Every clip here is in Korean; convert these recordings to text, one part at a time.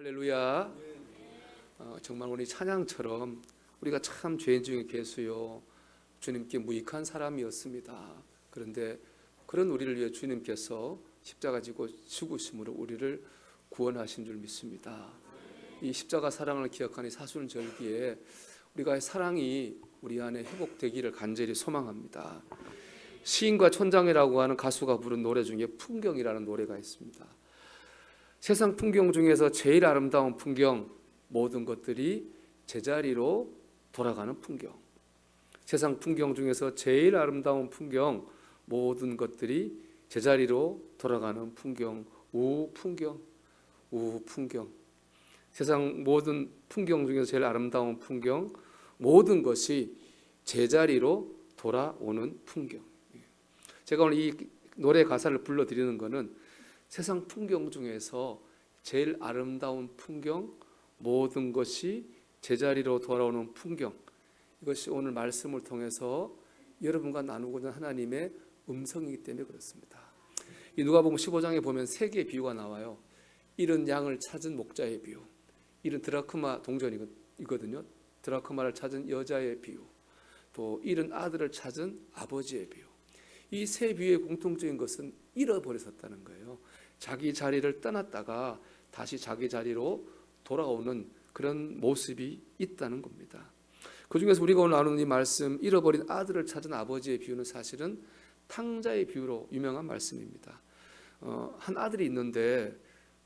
할렐루야. 어, 정말 우리 찬양처럼 우리가 참 죄인 중에 계수요 주님께 무익한 사람이었습니다. 그런데 그런 우리를 위해 주님께서 십자가 지고 죽으심으로 우리를 구원하신 줄 믿습니다. 이 십자가 사랑을 기억하는 사순절기에 우리가 사랑이 우리 안에 회복되기를 간절히 소망합니다. 시인과 촌장이라고 하는 가수가 부른 노래 중에 풍경이라는 노래가 있습니다. 세상 풍경 중에서 제일 아름다운 풍경 모든 것들이 제자리로 돌아가는 풍경. 세상 풍경 중에서 제일 아름다운 풍경 모든 것들이 제자리로 돌아가는 풍경. 우 풍경. 우 풍경. 세상 모든 풍경 중에서 제일 아름다운 풍경 모든 것이 제자리로 돌아오는 풍경. 제가 오늘 이 노래 가사를 불러 드리는 것은 세상 풍경 중에서 제일 아름다운 풍경 모든 것이 제자리로 돌아오는 풍경 이것이 오늘 말씀을 통해서 여러분과 나누고자 하나님의 음성이기 때문에 그렇습니다. 이 누가복음 15장에 보면 세 개의 비유가 나와요. 이른 양을 찾은 목자의 비유, 이른 드라크마 동전이거든요. 드라크마를 찾은 여자의 비유, 또 이른 아들을 찾은 아버지의 비유. 이 세 비유의 공통적인 것은 잃어버렸었다는 거예요. 자기 자리를 떠났다가 다시 자기 자리로 돌아오는 그런 모습이 있다는 겁니다. 그 중에서 우리가 오늘 나누는 이 말씀 잃어버린 아들을 찾은 아버지의 비유는 사실은 탕자의 비유로 유명한 말씀입니다. 어, 한 아들이 있는데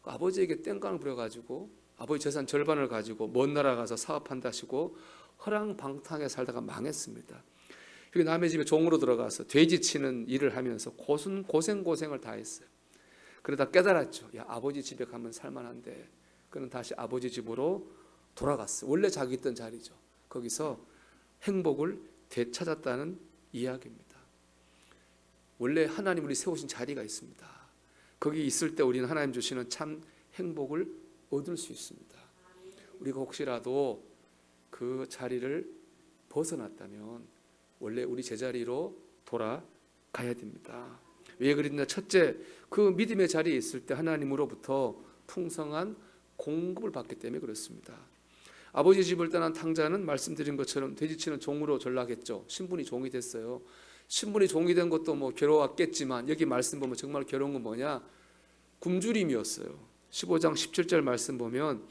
그 아버지에게 땡깡을 부려가지고 아버지 재산 절반을 가지고 먼 나라 가서 사업한다시고 허랑방탕에 살다가 망했습니다. 그리고 남의 집에 종으로 들어가서 돼지 치는 일을 하면서 고순 고생 고생을 다 했어요. 그러다 깨달았죠. 야 아버지 집에 가면 살만한데 그는 다시 아버지 집으로 돌아갔어. 원래 자기 있던 자리죠. 거기서 행복을 되찾았다는 이야기입니다. 원래 하나님 우리 세우신 자리가 있습니다. 거기 있을 때 우리는 하나님 주시는 참 행복을 얻을 수 있습니다. 우리가 혹시라도 그 자리를 벗어났다면 원래 우리 제자리로 돌아가야 됩니다. 왜 그랬냐? 첫째, 그 믿음의 자리에 있을 때 하나님으로부터 풍성한 공급을 받기 때문에 그렇습니다. 아버지 집을 떠난 탕자는 말씀드린 것처럼 돼지치는 종으로 전락했죠. 신분이 종이 됐어요. 신분이 종이 된 것도 뭐 괴로웠겠지만 여기 말씀 보면 정말 괴로운 건 뭐냐? 굶주림이었어요. 15장 17절 말씀 보면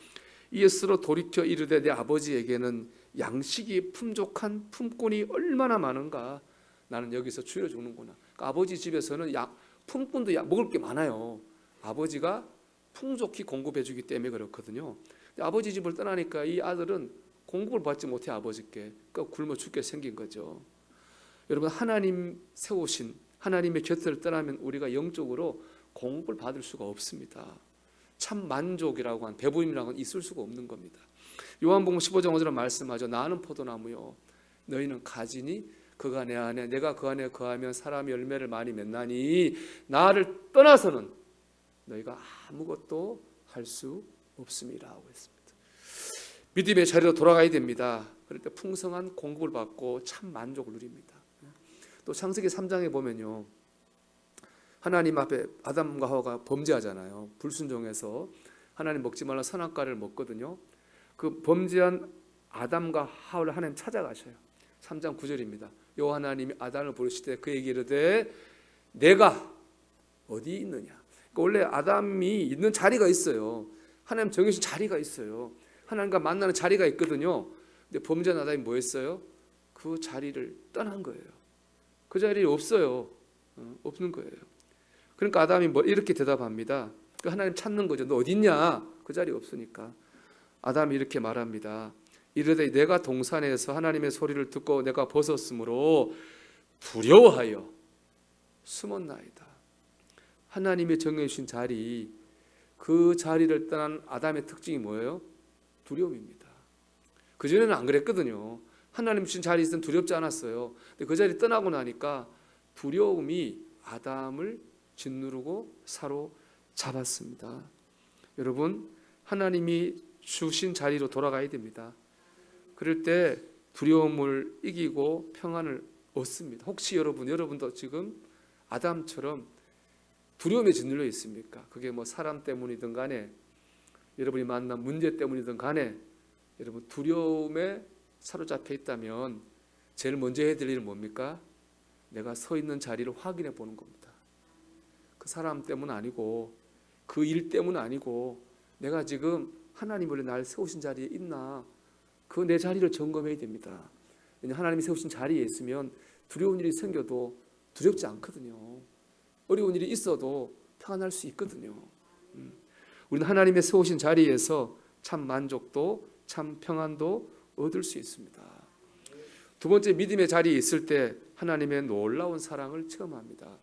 이에 스로 돌이켜 이르되 내 아버지에게는 양식이 풍족한 품꾼이 얼마나 많은가 나는 여기서 줄여 주는구나. 그러니까 아버지 집에서는 약 품꾼도 약 먹을 게 많아요. 아버지가 풍족히 공급해 주기 때문에 그렇거든요. 아버지 집을 떠나니까 이 아들은 공급을 받지 못해 아버지께 그러니까 굶어 죽게 생긴 거죠. 여러분 하나님 세우신 하나님의 곁을 떠나면 우리가 영적으로 공급을 받을 수가 없습니다. 참 만족이라고 한 배부임이라고 한 있을 수가 없는 겁니다. 요한복음 15장 5절에 말씀하죠. 나는 포도나무요 너희는 가지니 그가 내 안에 내가 그 안에 거하면 사람이 열매를 많이 맺나니 나를 떠나서는 너희가 아무것도 할 수 없음이라고 했습니다. 믿음의 자리로 돌아가야 됩니다. 그럴 때 풍성한 공급을 받고 참 만족을 누립니다. 또 창세기 3장에 보면요. 하나님 앞에 아담과 하와가 범죄하잖아요. 불순종해서 하나님 먹지 말라 선악과를 먹거든요. 그 범죄한 아담과 하와를 하나님 찾아가셔요. 3장 9절입니다. 여 하나님이 아담을 부르시되 그에게 이르되 내가 어디 있느냐? 그러니까 원래 아담이 있는 자리가 있어요. 하나님 정해진 자리가 있어요. 하나님과 만나는 자리가 있거든요. 근데 범죄한 아담이 뭐 했어요? 그 자리를 떠난 거예요. 그 자리에 없어요. 어, 없는 거예요. 그러니까 아담이 뭐 이렇게 대답합니다. 그 하나님 찾는 거죠. 너 어디 있냐? 그 자리 없으니까. 아담이 이렇게 말합니다. 이르되 내가 동산에서 하나님의 소리를 듣고 내가 벗었으므로 두려워하여 숨었나이다. 하나님의 정해 주신 자리 그 자리를 떠난 아담의 특징이 뭐예요? 두려움입니다. 그 전에는 안 그랬거든요. 하나님 주신 자리 있으면 두렵지 않았어요. 근데 그 자리 떠나고 나니까 두려움이 아담을 짓누르고 사로 잡았습니다. 여러분 하나님이 주신 자리로 돌아가야 됩니다. 그럴 때 두려움을 이기고 평안을 얻습니다. 혹시 여러분 여러분도 지금 아담처럼 두려움에 짓눌려 있습니까? 그게 뭐 사람 때문이든 간에 여러분이 만난 문제 때문이든 간에 여러분 두려움에 사로잡혀 있다면 제일 먼저 해야 될 일은 뭡니까? 내가 서 있는 자리를 확인해 보는 겁니다. 그 사람 때문 아니고 그 일 때문 아니고 내가 지금 하나님을 날 세우신 자리에 있나 그 내 자리를 점검해야 됩니다. 왜냐 하나님이 세우신 자리에 있으면 두려운 일이 생겨도 두렵지 않거든요. 어려운 일이 있어도 평안할 수 있거든요. 음. 우리는 하나님의 세우신 자리에서 참 만족도 참 평안도 얻을 수 있습니다. 두 번째 믿음의 자리에 있을 때 하나님의 놀라운 사랑을 체험합니다.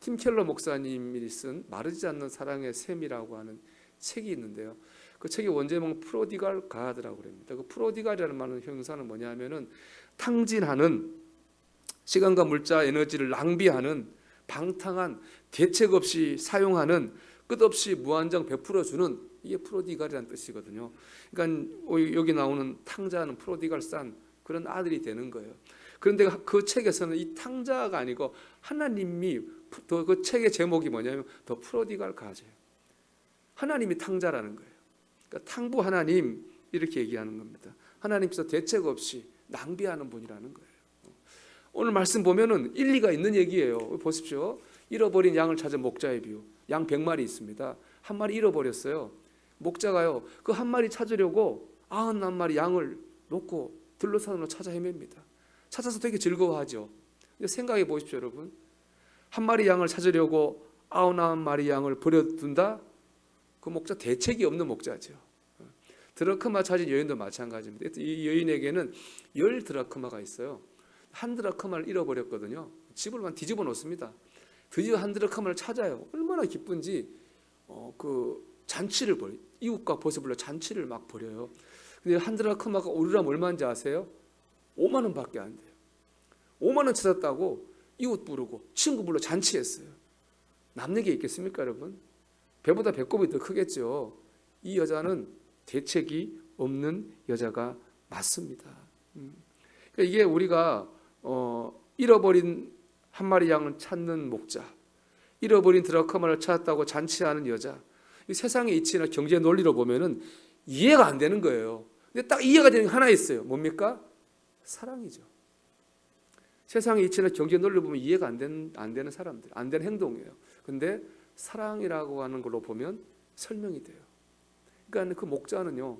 팀 켈러 목사님이 쓴 마르지 않는 사랑의 셈이라고 하는 책이 있는데요. 그 책의 원제목은 프로디갈 가드라고 합니다. 그 프로디갈이라는 말은 형사는 뭐냐면은 탕진하는 시간과 물자 에너지를 낭비하는 방탕한 대책 없이 사용하는 끝없이 무한정 베풀어 주는 이게 프로디갈이라는 뜻이거든요. 그러니까 여기 나오는 탕자는 프로디갈 산 그런 아들이 되는 거예요. 그런데 그 책에서는 이 탕자가 아니고 하나님이 더그 책의 제목이 뭐냐면 더 프로디갈 가제요. 하나님이 탕자라는 거예요. 그러니까 탕부 하나님 이렇게 얘기하는 겁니다. 하나님께서 대책 없이 낭비하는 분이라는 거예요. 오늘 말씀 보면은 일리가 있는 얘기예요. 보십시오. 잃어버린 양을 찾은 목자의 비유. 양 100마리 있습니다. 한 마리 잃어버렸어요. 목자가요. 그 한 마리 찾으려고 아흔 한 마리 양을 놓고 들로산으로 찾아 헤맵니다. 찾아서 되게 즐거워하죠. 생각해 보십시오, 여러분. 한 마리 양을 찾으려고 아흔 마리 양을 버려둔다? 그 목자 대책이 없는 목자죠. 드라크마 찾은 여인도 마찬가지입니다. 이 여인에게는 열 드라크마가 있어요. 한 드라크마를 잃어버렸거든요. 집을만 뒤집어 놓습니다. 드디어 한 드라크마를 찾아요. 얼마나 기쁜지 어, 그 잔치를 벌 이웃과 보세 불러 잔치를 막 벌여요. 근데 한 드라크마가 오르라면 얼마인지 아세요? 5만 원밖에 안 돼요. 5만 원 찾았다고 이웃 부르고 친구 불러 잔치했어요. 남는 게 있겠습니까, 여러분? 배보다 배꼽이 더 크겠죠. 이 여자는 대책이 없는 여자가 맞습니다. 음. 그러니까 이게 우리가 어, 잃어버린 한 마리 양을 찾는 목자, 잃어버린 드라크마를 찾았다고 잔치하는 여자, 이 세상의 이치나 경제 논리로 보면은 이해가 안 되는 거예요. 근데 딱 이해가 되는 게 하나 있어요. 뭡니까? 사랑이죠. 세상의 이치나 경제 논리로 보면 이해가 안 되는, 안 되는 사람들, 안 되는 행동이에요. 근데 사랑이라고 하는 걸로 보면 설명이 돼요. 그러니까 그 목자는요,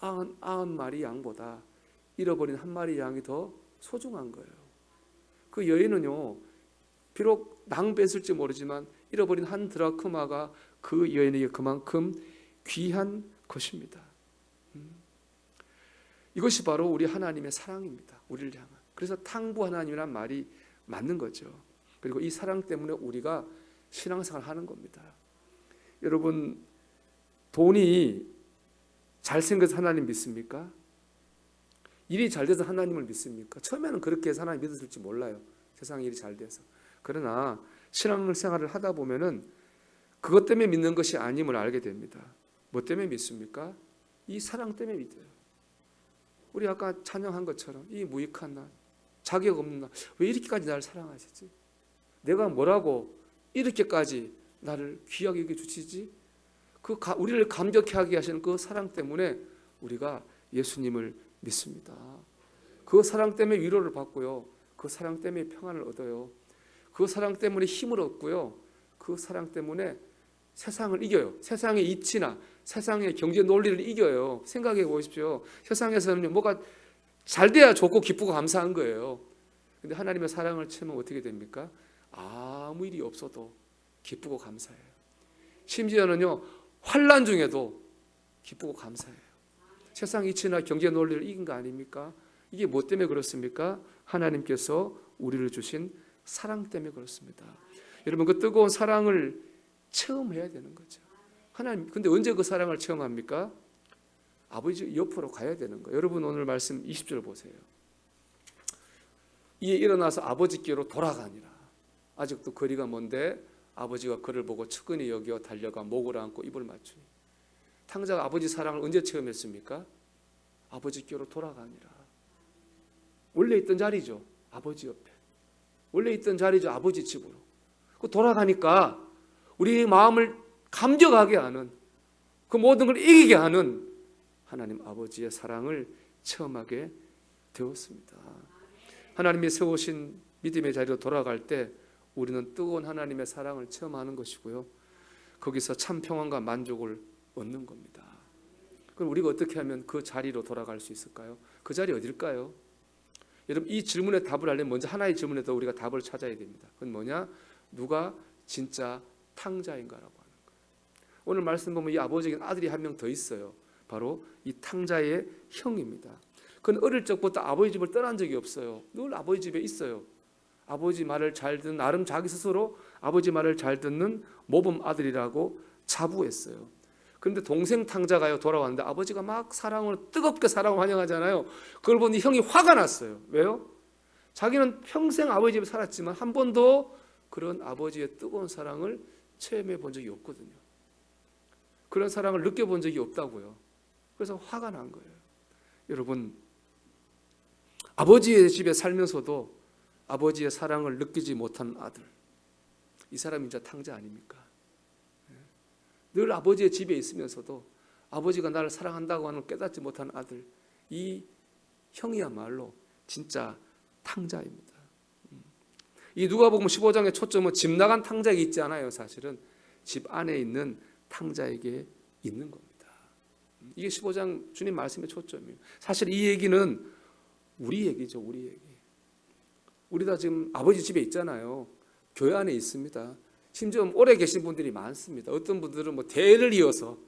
아흔, 아흔 마리 양보다 잃어버린 한 마리 양이 더 소중한 거예요. 그 여인은요, 비록 낭비했을지 모르지만 잃어버린 한 드라크마가 그 여인에게 그만큼 귀한 것입니다. 음. 이것이 바로 우리 하나님의 사랑입니다. 우리를 향한. 그래서 탕부 하나님이란 말이 맞는 거죠. 그리고 이 사랑 때문에 우리가 신앙생활 하는 겁니다. 여러분 돈이 잘생겨서 하나님 믿습니까? 일이 잘 돼서 하나님을 믿습니까? 처음에는 그렇게 해서 하나님 믿었을지 몰라요. 세상 일이 잘 돼서. 그러나 신앙생활을 하다 보면은 그것 때문에 믿는 것이 아님을 알게 됩니다. 뭐 때문에 믿습니까? 이 사랑 때문에 믿어요. 우리 아까 찬양한 것처럼 이 무익한 나, 자격 없는 나, 왜 이렇게까지 나를 사랑하시지? 내가 뭐라고 이렇게까지 나를 귀하게 여겨 주시지? 그 가, 우리를 감격해 하게 하시는 그 사랑 때문에 우리가 예수님을 믿습니다. 그 사랑 때문에 위로를 받고요. 그 사랑 때문에 평안을 얻어요. 그 사랑 때문에 힘을 얻고요. 그 사랑 때문에 세상을 이겨요. 세상의 이치나 세상의 경제 논리를 이겨요. 생각해 보십시오. 세상에서는 뭐가 잘 돼야 좋고 기쁘고 감사한 거예요. 근데 하나님의 사랑을 채우면 어떻게 됩니까? 아무 일이 없어도 기쁘고 감사해요. 심지어는요 환란 중에도 기쁘고 감사해요. 세상 이치나 경제 논리를 이긴 거 아닙니까? 이게 뭐 때문에 그렇습니까? 하나님께서 우리를 주신 사랑 때문에 그렇습니다. 여러분 그 뜨거운 사랑을 체험해야 되는 거죠. 하나님 근데 언제 그 사랑을 체험합니까? 아버지 옆으로 가야 되는 거예요. 여러분 오늘 말씀 20절 보세요. 이에 일어나서 아버지께로 돌아가니라. 아직도 거리가 먼데 아버지가 그를 보고 측은히 여겨 달려가 목을 안고 입을 맞추니 탕자가 아버지 사랑을 언제 체험했습니까? 아버지께로 돌아가니라. 원래 있던 자리죠. 아버지 옆에. 원래 있던 자리죠. 아버지 집으로. 그 돌아가니까 우리 마음을 감격하게 하는 그 모든 걸 이기게 하는 하나님 아버지의 사랑을 체험하게 되었습니다. 하나님이 세우신 믿음의 자리로 돌아갈 때 우리는 뜨거운 하나님의 사랑을 체험하는 것이고요. 거기서 참 평안과 만족을 얻는 겁니다. 그럼 우리가 어떻게 하면 그 자리로 돌아갈 수 있을까요? 그 자리 어딜까요? 여러분 이 질문에 답을 하려면 먼저 하나의 질문에 더 우리가 답을 찾아야 됩니다. 그건 뭐냐? 누가 진짜 탕자인가라고. 오늘 말씀 보면 이 아버지에게 아들이 한 명 더 있어요. 바로 이 탕자의 형입니다. 그는 어릴 적부터 아버지 집을 떠난 적이 없어요. 늘 아버지 집에 있어요. 아버지 말을 잘 듣는 나름 자기 스스로 아버지 말을 잘 듣는 모범 아들이라고 자부했어요. 그런데 동생 탕자가요 돌아왔는데 아버지가 막 사랑으로 뜨겁게 사랑을 환영하잖아요. 그걸 보니 형이 화가 났어요. 왜요? 자기는 평생 아버지 집에 살았지만 한 번도 그런 아버지의 뜨거운 사랑을 체험해 본 적이 없거든요. 그런 사랑을 느껴본 적이 없다고요. 그래서 화가 난 거예요. 여러분, 아버지의 집에 살면서도 아버지의 사랑을 느끼지 못한 아들. 이 사람이 이제 탕자 아닙니까? 예. 늘 아버지의 집에 있으면서도 아버지가 나를 사랑한다고 하는 걸 깨닫지 못한 아들. 이 형이야말로 진짜 탕자입니다. 음. 이 누가복음 15장의 초점은 집 나간 탕자에게 있지 않아요. 사실은 집 안에 있는 탕자에게 있는 겁니다. 음. 이게 15장 주님 말씀의 초점이에요. 사실 이 얘기는 우리 얘기죠. 우리 얘기. 우리 다 지금 아버지 집에 있잖아요. 교회 안에 있습니다. 심지어 오래 계신 분들이 많습니다. 어떤 분들은 뭐 대를 이어서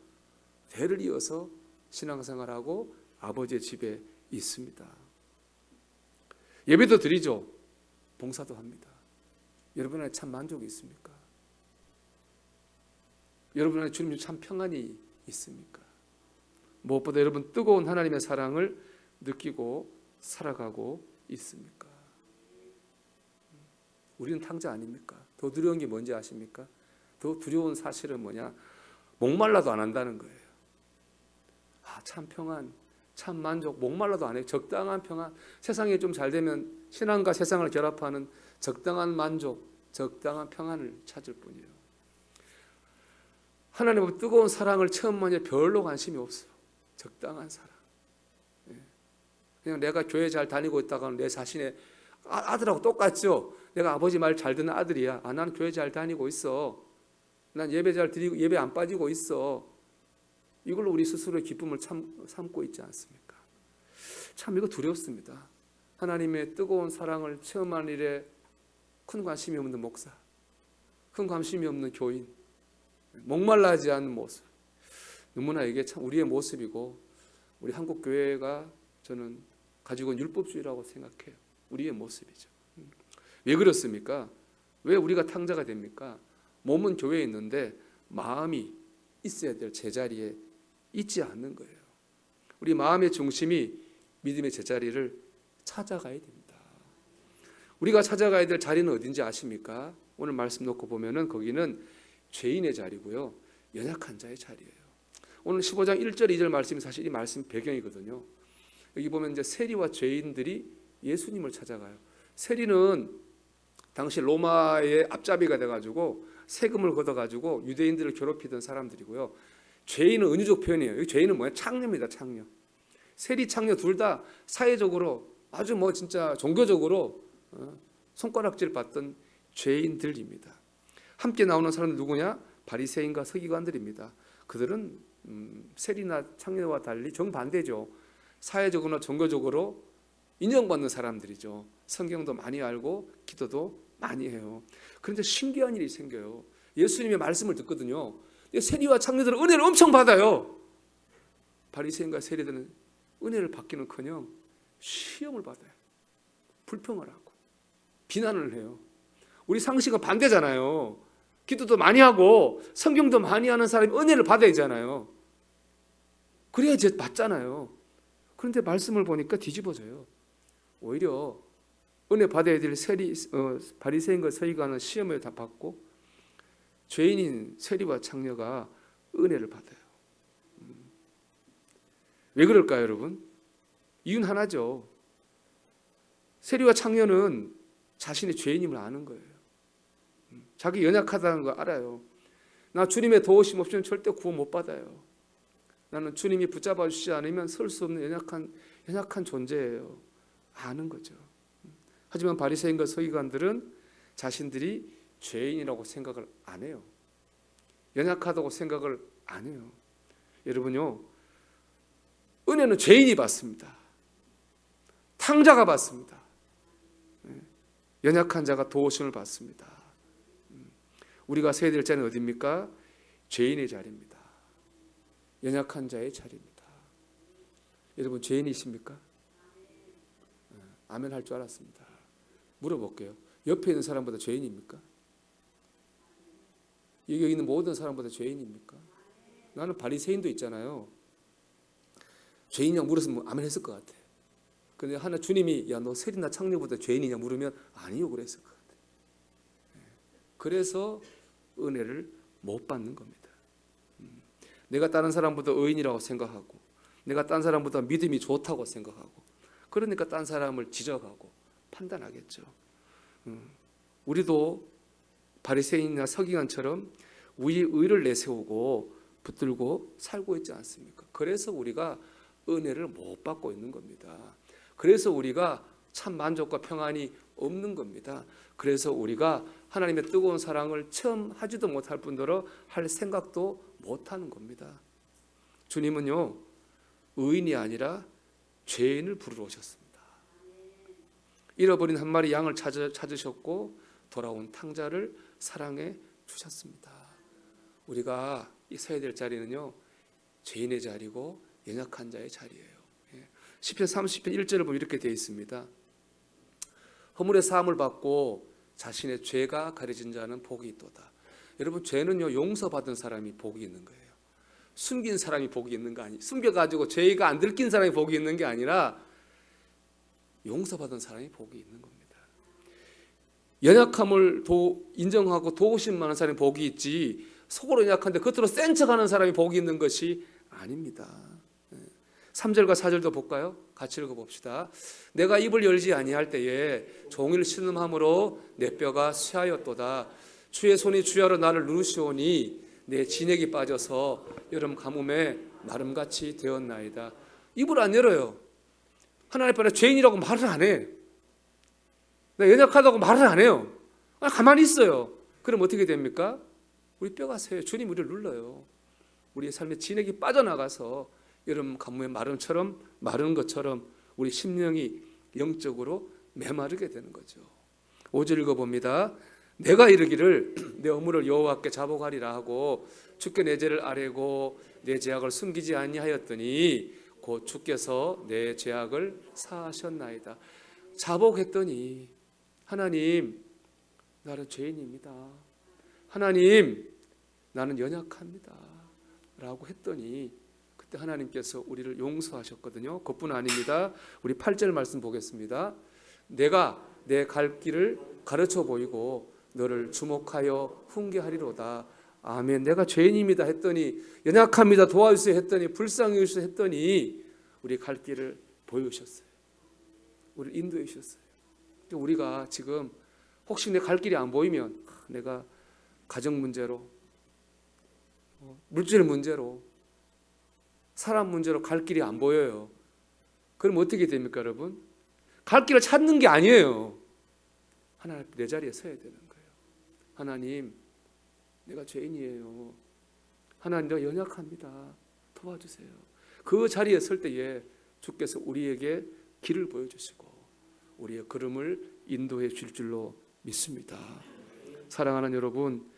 대를 이어서 신앙생활하고 아버지의 집에 있습니다. 예배도 드리죠. 봉사도 합니다. 여러분 안에 참 만족이 있습니까? 여러분 안에 주님 참 평안이 있습니까? 무엇보다 여러분 뜨거운 하나님의 사랑을 느끼고 살아가고 있습니까? 우리는 탕자 아닙니까? 더 두려운 게 뭔지 아십니까? 더 두려운 사실은 뭐냐? 목말라도 안 한다는 거예요. 아, 참 평안, 참 만족, 목말라도 안 해요. 적당한 평안. 세상이 좀 잘 되면 신앙과 세상을 결합하는 적당한 만족, 적당한 평안을 찾을 뿐이에요. 하나님의 뜨거운 사랑을 체험하니 별로 관심이 없어요. 적당한 사랑. 예. 그냥 내가 교회 잘 다니고 있다가는 내 자신의 아- 아들하고 똑같죠. 내가 아버지 말 잘 듣는 아들이야. 아, 나는 교회 잘 다니고 있어. 난 예배 잘 드리고 예배 안 빠지고 있어. 이걸로 우리 스스로의 기쁨을 참, 삼고 있지 않습니까? 참 이거 두렵습니다. 하나님의 뜨거운 사랑을 체험한 일에 큰 관심이 없는 목사, 큰 관심이 없는 교인, 목말라지 않는 모습. 너무나 이게 참 우리의 모습이고 우리 한국 교회가 저는 가지고 있는 율법주의라고 생각해요. 우리의 모습이죠. 왜 그렇습니까? 왜 우리가 탕자가 됩니까? 몸은 교회에 있는데 마음이 있어야 될 제자리에 있지 않는 거예요. 우리 마음의 중심이 믿음의 제자리를 찾아가야 됩니다. 우리가 찾아가야 될 자리는 어딘지 아십니까? 오늘 말씀 놓고 보면은 거기는 죄인의 자리고요. 연약한 자의 자리예요. 오늘 15장 1절 2절 말씀이 사실 이 말씀 배경이거든요. 여기 보면 이제 세리와 죄인들이 예수님을 찾아가요. 세리는 당시 로마의 앞잡이가 돼가지고 세금을 걷어가지고 유대인들을 괴롭히던 사람들이고요. 죄인은 은유적 표현이에요. 여기 죄인은 뭐야? 창녀입니다. 창녀. 세리 창녀 둘 다 사회적으로 아주 뭐 진짜 종교적으로 어, 손가락질 받던 죄인들입니다. 함께 나오는 사람들 누구냐? 바리새인과 서기관들입니다. 그들은 음, 세리나 창녀와 달리 정반대죠. 사회적으로나 종교적으로 인정받는 사람들이죠. 성경도 많이 알고 기도도 많이 해요. 그런데 신기한 일이 생겨요. 예수님의 말씀을 듣거든요. 세리와 창녀들은 은혜를 엄청 받아요. 바리새인과 세리들은 은혜를 받기는커녕 시험을 받아요. 불평을 하고 비난을 해요. 우리 상식은 반대잖아요. 기도도 많이 하고 성경도 많이 하는 사람이 은혜를 받아야 잖아요. 그래야 이제 받잖아요. 그런데 말씀을 보니까 뒤집어져요. 오히려 은혜 받아야 될 세리 어, 바리새인과 서기관은 시험을 다 받고 죄인인 세리와 창녀가 은혜를 받아요. 음. 왜 그럴까요, 여러분? 이유는 하나죠. 세리와 창녀는 자신의 죄인임을 아는 거예요. 음. 자기 연약하다는 거 알아요. 나 주님의 도우심 없이는 절대 구원 못 받아요. 나는 주님이 붙잡아 주시지 않으면 설 수 없는 연약한 연약한 존재예요. 아는 거죠. 하지만 바리새인과 서기관들은 자신들이 죄인이라고 생각을 안 해요. 연약하다고 생각을 안 해요. 여러분요. 은혜는 죄인이 받습니다. 탕자가 받습니다. 예. 연약한 자가 도우심을 받습니다. 음. 우리가 서야 될 자는 어디입니까? 죄인의 자리입니다. 연약한 자의 자리입니다. 여러분 죄인이십니까? 예. 아멘 할 줄 알았습니다. 물어볼게요. 옆에 있는 사람보다 죄인입니까? 여기 있는 모든 사람보다 죄인입니까? 나는 바리새인도 있잖아요. 죄인이냐 물었으면 아멘 했을 것 같아. 근데 하나 주님이 야 너 세리나 창녀보다 죄인이냐 물으면 아니요 그랬을 것 같아. 예. 그래서 은혜를 못 받는 겁니다. 음. 내가 다른 사람보다 의인이라고 생각하고 내가 딴 사람보다 믿음이 좋다고 생각하고 그러니까 딴 사람을 지적하고 판단하겠죠. 음. 우리도 바리새인이나 서기관처럼 우리 의를 내세우고 붙들고 살고 있지 않습니까? 그래서 우리가 은혜를 못 받고 있는 겁니다. 그래서 우리가 참 만족과 평안이 없는 겁니다. 그래서 우리가 하나님의 뜨거운 사랑을 처음 하지도 못할 뿐더러 할 생각도 못 하는 겁니다. 주님은요, 의인이 아니라 죄인을 부르러 오셨습니다. 잃어버린 한 마리 양을 찾으, 찾으셨고 돌아온 탕자를 사랑해 주셨습니다. 우리가 서야 될 자리는요, 죄인의 자리고 연약한 자의 자리예요. 예. 시편 30편 1절을 보면 이렇게 되어 있습니다. 허물의 사함을 받고 자신의 죄가 가려진 자는 복이 있도다. 여러분 죄는요 용서받은 사람이 복이 있는 거예요. 숨긴 사람이 복이 있는 거 아니. 숨겨가지고 죄가 안 들킨 사람이 복이 있는 게 아니라 용서받은 사람이 복이 있는 겁니다. 연약함을 도, 인정하고 도우심 많은 사람이 복이 있지 속으로 연약한데 겉으로 센 척하는 사람이 복이 있는 것이 아닙니다. 3절과 4절도 볼까요? 같이 읽어봅시다. 내가 입을 열지 아니할 때에 종일 신음함으로 내 뼈가 쇠하였도다. 주의 손이 주야로 나를 누르시오니 내 진액이 빠져서 여름 가뭄에 마름같이 되었나이다. 입을 안 열어요. 하나님 앞에 죄인이라고 말을 안 해. 나 연약하다고 말을 안 해요. 가만히 있어요. 그럼 어떻게 됩니까? 우리 뼈가 새요. 주님 우리를 눌러요. 우리의 삶의 진액이 빠져나가서 여름 가뭄의 마름처럼 마른 것처럼 우리 심령이 영적으로 메마르게 되는 거죠. 5절 읽어봅니다. 내가 이르기를 내 어물을 여호와께 자복하리라 하고 주께 내 죄를 아뢰고 내 죄악을 숨기지 아니하였더니 곧 주께서 내 죄악을 사하셨나이다. 자복했더니 하나님 나는 죄인입니다. 하나님 나는 연약합니다. 라고 했더니 그때 하나님께서 우리를 용서하셨거든요. 그뿐 아닙니다. 우리 8절 말씀 보겠습니다. 내가 내 갈 길을 가르쳐 보이고 너를 주목하여 훈계하리로다. 아멘. 내가 죄인입니다 했더니 연약합니다 도와주세요 했더니 불쌍히 여주세요 했더니 우리 갈 길을 보여주셨어요. 우리 인도해 주셨어요. 우리가 지금 혹시 내 갈 길이 안 보이면 내가 가정 문제로 어, 물질 문제로 사람 문제로 갈 길이 안 보여요. 그럼 어떻게 됩니까, 여러분? 갈 길을 찾는 게 아니에요. 하나님 내 자리에 서야 되는 거예요. 하나님, 내가 죄인이에요. 하나님, 내가 연약합니다. 도와주세요. 그 자리에 설 때에 주께서 우리에게 길을 보여주시고 우리의 걸음을 인도해 줄 줄로 믿습니다. 사랑하는 여러분,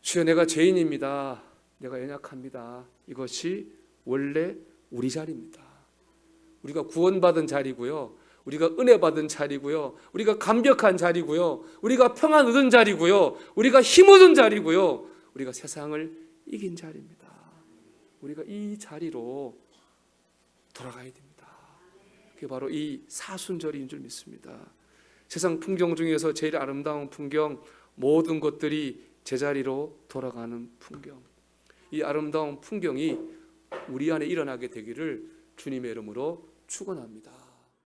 주여 내가 죄인입니다. 내가 연약합니다. 이것이 원래 우리 자리입니다. 우리가 구원받은 자리고요. 우리가 은혜 받은 자리고요. 우리가 감격한 자리고요. 우리가 평안 얻은 자리고요. 우리가 힘 얻은 자리고요. 우리가 세상을 이긴 자리입니다. 우리가 이 자리로 돌아가야 됩니다. 그게 바로 이 사순절인 줄 믿습니다. 세상 풍경 중에서 제일 아름다운 풍경 모든 것들이 제자리로 돌아가는 풍경. 이 아름다운 풍경이 우리 안에 일어나게 되기를 주님의 이름으로 축원합니다.